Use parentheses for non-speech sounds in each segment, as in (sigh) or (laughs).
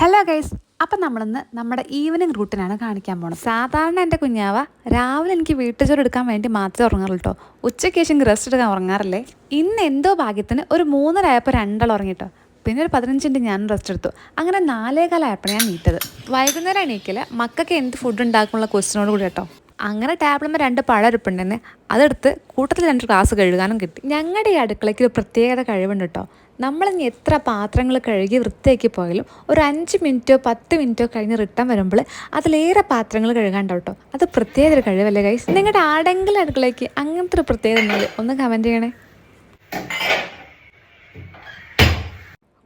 Hello guys അപ്പം നമ്മളിന്ന് നമ്മുടെ ഈവനിങ് റൂട്ടിനാണ് കാണിക്കാൻ പോകുന്നത് സാധാരണ എന്റെ കുഞ്ഞാവ രാവിലെ എനിക്ക് വീട്ടുചോറ് എടുക്കാൻ വേണ്ടി മാത്രമേ ഉറങ്ങാറുള്ളൂ കേട്ടോ ഉച്ചയ്ക്ക് ശേഷം റെസ്റ്റ് എടുക്കാൻ ഉറങ്ങാറില്ലേ? ഇന്ന് എന്തോ ഭാഗ്യത്തിന് ഒരു മൂന്നര ആയപ്പോൾ രണ്ടാൾ ഉറങ്ങിട്ടോ പിന്നെ ഒരു പതിനഞ്ചിന്റെ ഞാൻ റെസ്റ്റ് എടുത്തു. അങ്ങനെ നാലേകാലമായപ്പോൾ ഞാൻ നീട്ടത് വൈകുന്നേരം എണീക്കൽ മക്കൾക്ക് എന്ത് ഫുഡ് ഉണ്ടാക്കുമെന്നുള്ള ക്വസ്റ്റിനോട് കൂടി കേട്ടോ. അങ്ങനെ ടാബ്ലമ്മ രണ്ട് പഴം ഇരിപ്പുണ്ടെന്ന് അതെടുത്ത് കൂട്ടത്തിൽ രണ്ട് ക്ലാസ് കഴുകാനും കിട്ടി. ഞങ്ങളുടെ ഈ അടുക്കളയ്ക്ക് ഒരു പ്രത്യേകത കഴിവുണ്ട് കേട്ടോ നമ്മളിനി എത്ര പാത്രങ്ങൾ കഴുകി വൃത്തിയാക്കി പോയാലും ഒരു അഞ്ച് മിനിറ്റോ പത്ത് മിനിറ്റോ കഴിഞ്ഞ് റിട്ടേൺ വരുമ്പോൾ അതിലേറെ പാത്രങ്ങൾ കഴുകാണ്ടാവും കേട്ടോ അത് പ്രത്യേക ഒരു കഴിവല്ലേ കൈസ് നിങ്ങളുടെ ആടെങ്കിലും അടുക്കളയ്ക്ക് അങ്ങനത്തെ ഒരു പ്രത്യേകത ഉണ്ടെങ്കിൽ ഒന്ന് കമന്റ് ചെയ്യണേ.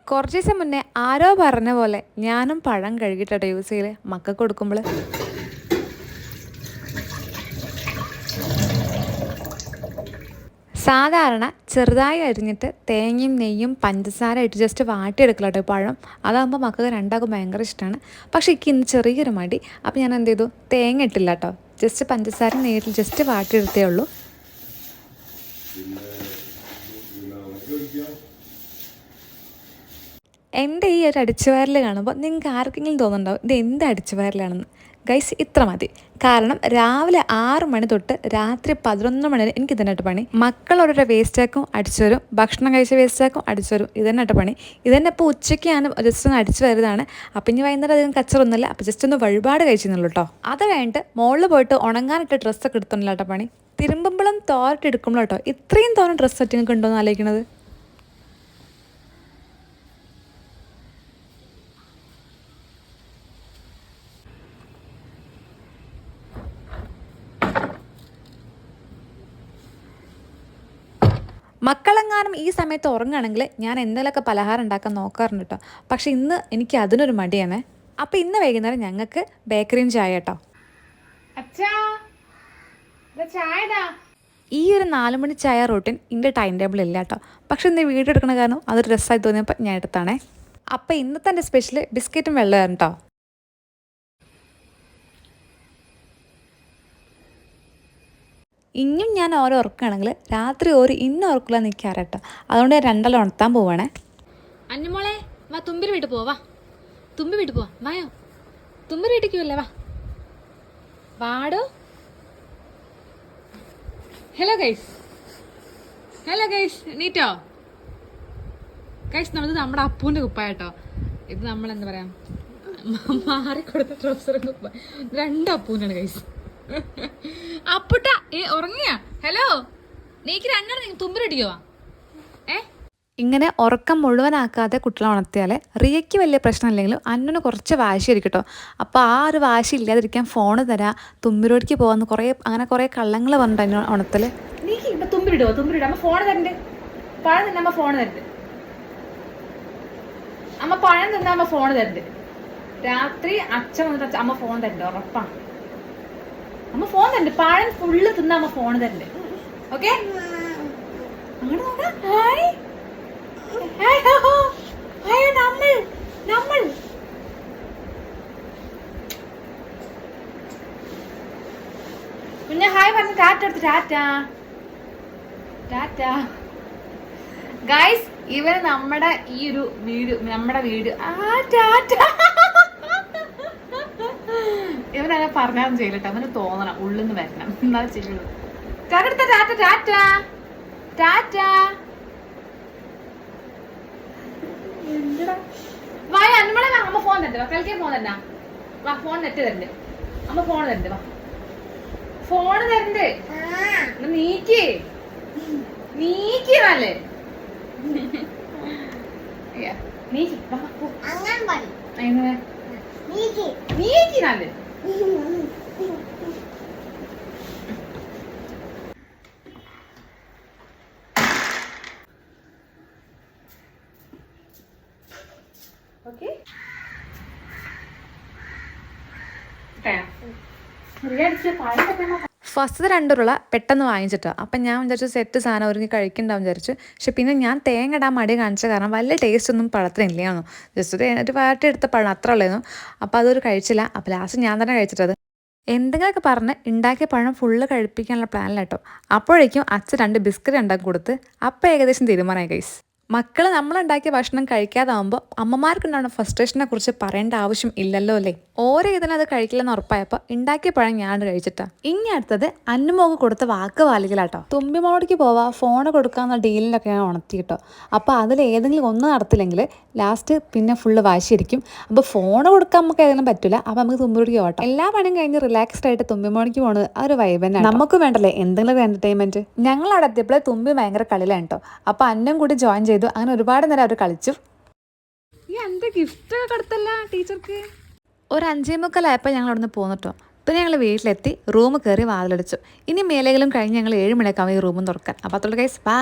കുറച്ച് ദിവസം മുന്നേ ആരോ പറഞ്ഞ പോലെ ഞാനും പഴം കഴുകിയിട്ടോ യൂസ് ചെയ്യൽ മക്കൾക്ക് കൊടുക്കുമ്പോൾ സാധാരണ ചെറുതായി അരിഞ്ഞിട്ട് തേങ്ങയും നെയ്യും പഞ്ചസാര ഇട്ട് ജസ്റ്റ് വാട്ടിയെടുക്കലോ പഴം. അതാകുമ്പോൾ മക്കൾക്ക് രണ്ടാക്കും ഭയങ്കര ഇഷ്ടമാണ് പക്ഷേ എനിക്ക് ഇന്ന് ചെറിയൊരു മടി. അപ്പോൾ ഞാൻ എന്ത് ചെയ്തു? തേങ്ങ ഇട്ടില്ല കേട്ടോ ജസ്റ്റ് പഞ്ചസാര നെയ്യിൽ ജസ്റ്റ് വാട്ടിയെടുത്തേ ഉള്ളൂ. എന്റെ ഈ ഒരു അടിച്ചുവയറിൽ കാണുമ്പോൾ നിങ്ങൾക്ക് ആർക്കെങ്കിലും തോന്നുന്നുണ്ടാവും? ഇത് എന്ത് അടിച്ചുവാരലാണെന്ന്? ഗൈസ് ഇത്ര മതി. കാരണം രാവിലെ ആറ് മണി തൊട്ട് രാത്രി പതിനൊന്ന് മണി വരെ എനിക്ക് ഇതന്നെട്ട് പണി. മക്കളോടെ വേസ്റ്റാക്കും അടിച്ചു വരും. ഭക്ഷണം കഴിച്ച വേസ്റ്റാക്കും അടിച്ചു വരും. ഇതന്നെട്ട് പണി. ഇതന്നെ ഇപ്പോൾ ഉച്ചയ്ക്കാണ് ജസ്റ്റ് ഒന്ന് അടിച്ചു വരുന്നതാണ്. അപ്പം ഇനി വൈകുന്നേരം അധികം കച്ചറൊന്നുമില്ല. അപ്പം ജസ്റ്റ് ഒന്ന് വഴിപാട് കഴിച്ചിരുന്നുള്ളൂ കേട്ടോ അത് കഴിഞ്ഞിട്ട് മുകളിൽ പോയിട്ട് ഉണങ്ങാനിട്ട് ഡ്രസ്സൊക്കെ എടുത്തുന്നില്ല പണി. തിരുമ്പുമ്പോഴും തോരട്ട് എടുക്കുമ്പോഴും കേട്ടോ ഇത്രയും തോന്നെ ഡ്രസ്സ് നിങ്ങൾക്ക് ഉണ്ടോ എന്ന് ആലോചിക്കണത്? മക്കളെങ്ങാനും ഈ സമയത്ത് ഉറങ്ങുകയാണെങ്കിൽ ഞാൻ എന്തെങ്കിലുമൊക്കെ പലഹാരം ഉണ്ടാക്കാൻ നോക്കാറുണ്ട് കേട്ടോ. പക്ഷെ ഇന്ന് എനിക്ക് അതിനൊരു മടിയാണേ. അപ്പോൾ ഇന്ന് വൈകുന്നേരം ഞങ്ങൾക്ക് ബേക്കറിയും ചായ കേട്ടോ. ഈ ഒരു നാല് മണി ചായ റൂട്ടിൻ എന്റെ ടൈം ടേബിൾ ഇല്ല കേട്ടോ. പക്ഷെ ഇന്ന് വീഡിയോ എടുക്കണ കാരണം അതൊരു രസമായി തോന്നിയപ്പോൾ ഞാൻ എടുത്താണേ അപ്പോൾ ഇന്നത്തെ എന്റെ സ്പെഷ്യൽ ബിസ്ക്കറ്റും വെള്ളമായിരുന്നു കേട്ടോ. ഇനിയും ഞാൻ ഓരോ ഉറക്കുകയാണെങ്കിൽ രാത്രി ഒരു ഇന്ന ഉറക്കില്ല നിൽക്കാറട്ടോ അതുകൊണ്ട് ഞാൻ രണ്ടെല്ലാം ഉണർത്താൻ പോവാണേ. അന്നമോളെ വാ തുമ്പിൽ വീട്ടിൽ പോവാ തുമ്പി വീട്ടിൽ പോവാ വായോ. തുമ്പി വീട്ടിലേക്ക് വല്ലേ വാ. വാടോ. ഹലോ ഗൈസ് ഹലോ ഗൈസ് നീറ്റോ ഗൈസ് നമ്മൾ നമ്മുടെ അപ്പൂന്റെ കുപ്പായട്ടോ ഇത് നമ്മൾ എന്താ പറയാ? മാറിക്കൊടുത്ത ട്രൗസറും കുപ്പ രണ്ട് അപ്പൂനാണ് ഗൈസ് അപ്പുട്ട ഏ ഉറങ്ങിയ? ഹലോ? നീക്ക് രണ്ടെണ്ണം തുമ്പിലിടിക്കോ ഏ? ഇങ്ങനെ ഉറക്കം മുഴുവനാക്കാതെ കുട്ടികളെ ഉണർത്തിയാൽ റിയയ്ക്ക് വലിയ പ്രശ്നമില്ലെങ്കിലും അന്നന് കുറച്ച് വാശിയായിരിക്കും കേട്ടോ അപ്പോൾ ആ ഒരു വാശി ഇല്ലാതിരിക്കാൻ ഫോൺ തരാ തുമ്പിരോടിക്ക് പോകാമെന്ന് കുറേ അങ്ങനെ കുറേ കള്ളങ്ങൾ പറഞ്ഞിട്ട് അതിന് ഉണർത്തൽ നീക്ക് ഇപ്പം തുമ്പിലിടുവോ തുമ്പിലിടും. അമ്മ ഫോൺ തരണ്ട്. പഴം തന്നെ അമ്മ ഫോൺ തരണ്ട്. അമ്മ പഴം തന്നെ അമ്മ ഫോൺ തരണ്ട്. രാത്രി അച്ഛൻ വന്നിട്ട് അമ്മ ഫോൺ തരണ്ട് ഉറപ്പാണ് അമ്മ ഫോൺ തരണ്ട്. പഴം ഫുള്ള് തിന്ന അമ്മ ഫോൺ തരണ്ട്. ഓക്കെ ഹായ് ഹായ് നമ്മൾ. നമ്മൾ. കുഞ്ഞ ഹായ് പറഞ്ഞ് ടാറ്റ എടുത്ത്. ടാറ്റ. ടാറ്റ. ഗൈസ് ഇവർ നമ്മുടെ ഈ ഒരു വീട് നമ്മുടെ വീട്. ആ ടാറ്റ. ഇവനങ്ങനെ പറഞ്ഞാലും ചെയ്യലട്ടെ അവന് തോന്നണം. ഉള്ളിൽ നിന്ന് വരണം. എന്നാ ചെയ്യുള്ളൂ. ടാറ്റ ടാറ്റ. ടാറ്റ. ടാറ്റ വായ അമ്മളെ വാ. അമ്മ ഫോൺ തരണ്ട. വാ കളിക്കാൻ ഫോൺ തരണ്ട വാ ഫോൺ നെറ്റ് തരണ്ട്. അമ്മ ഫോൺ തരണ്ട്. വാ. ഫോണ് തരണ്ട്. നീക്കി. നീക്കി വല്ലേ (laughs) നീക്കി. വാ, പോ. എങ്ങനെ? നീക്കി. നീക്ക് നല്ലേ ഓക്കെ റിയടിച്ച് പഴം ഫസ്റ്റ് രണ്ടുരുള പെട്ടെന്ന് വാങ്ങിച്ചിട്ടോ. അപ്പം ഞാൻ വിചാരിച്ചു സെറ്റ് സാധനം ഒരുങ്ങി കഴിക്കണ്ടാവും വിചാരിച്ചു. പക്ഷെ പിന്നെ ഞാൻ തേങ്ങ ഇടാൻ മടി കാണിച്ച കാരണം വലിയ ടേസ്റ്റ് ഒന്നും പഴത്തിനില്ലായിരുന്നു ജസ്റ്റ് ഒരു വാട്ടി എടുത്ത പഴം അത്ര ഉള്ളായിരുന്നു. അപ്പോൾ അതൊരു കഴിച്ചില്ല. അപ്പോൾ ലാസ്റ്റ് ഞാൻ തന്നെ കഴിച്ചിട്ടത്. എന്തെങ്കിലുമൊക്കെ പറഞ്ഞ് ഉണ്ടാക്കിയ പഴം ഫുള്ള് കഴിപ്പിക്കാനുള്ള പ്ലാനിലാട്ടോ അപ്പോഴേക്കും അച്ഛൻ രണ്ട് ബിസ്ക്കറ്റ് ഉണ്ടാക്കി കൊടുത്ത് അപ്പം ഏകദേശം തീരുമാനമായി ഗൈസ് മക്കൾ നമ്മളുണ്ടാക്കിയ ഭക്ഷണം കഴിക്കാതാവുമ്പോൾ അമ്മമാർക്കുണ്ടാവുന്ന ഫ്രസ്ട്രേഷനെ കുറിച്ച് പറയേണ്ട ആവശ്യം ഇല്ലല്ലോ അല്ലേ? ഓരോ ഇതിനത് കഴിക്കില്ലെന്ന് ഉറപ്പായപ്പോൾ ഉണ്ടാക്കിയ പഴം ഞാൻ കഴിച്ചിട്ടാ. ഇനി അടുത്തത് അന്നുമോക്ക് കൊടുത്ത വാക്ക് പാലിക്കലാട്ടോ. തുമ്പിമോടേക്ക് പോവാ ഫോൺ കൊടുക്കാന്ന ഡീലിലൊക്കെ ഞാൻ ഉണർത്തി കേട്ടോ അപ്പോൾ അതിൽ ഏതെങ്കിലും ഒന്ന് നടത്തില്ലെങ്കിൽ ലാസ്റ്റ് പിന്നെ ഫുള്ള് വാശിയിരിക്കും അപ്പോൾ ഫോൺ കൊടുക്കാൻ നമുക്ക് ഏതെങ്കിലും പറ്റില്ല അപ്പോൾ നമുക്ക് തുമ്പിമോടിക്ക് പോകട്ടോ എല്ലാ പണിയും കഴിഞ്ഞ് റിലാക്സ്ഡ് ആയിട്ട് തുമ്പിമോടിക്ക് പോകുന്നത് ആ ഒരു വൈബ് തന്നെ നമുക്ക് വേണ്ടല്ലേ? എന്തെങ്കിലും എന്റർടൈൻമെന്റ് ഞങ്ങൾ അവിടെ എത്തിയപ്പോൾ തുമ്പി ഭയങ്കര കളിയിലാണ് കേട്ടോ. അപ്പോൾ അന്നും കൂടി ജോയിൻ ചെയ്തു അങ്ങനെ ഒരുപാട് നേരം അവർ കളിച്ചു. ഈ ഗിഫ്റ്റ് ഒക്കെ കൊടുത്തല്ല ടീച്ചർക്ക്? ഒരു അഞ്ചേ മുക്കാലായപ്പോൾ ഞങ്ങൾ അവിടെ നിന്ന് പോന്നിട്ടോ പിന്നെ ഞങ്ങൾ വീട്ടിലെത്തി റൂം കയറി വാതിലടിച്ചു. ഇനി മേലെങ്കിലും കഴിഞ്ഞ് ഞങ്ങൾ ഏഴ് മണിയൊക്കെ ആവും ഈ റൂമും തുറക്കാൻ. അപ്പോൾ അത്തോളം കൈസ് ബൈ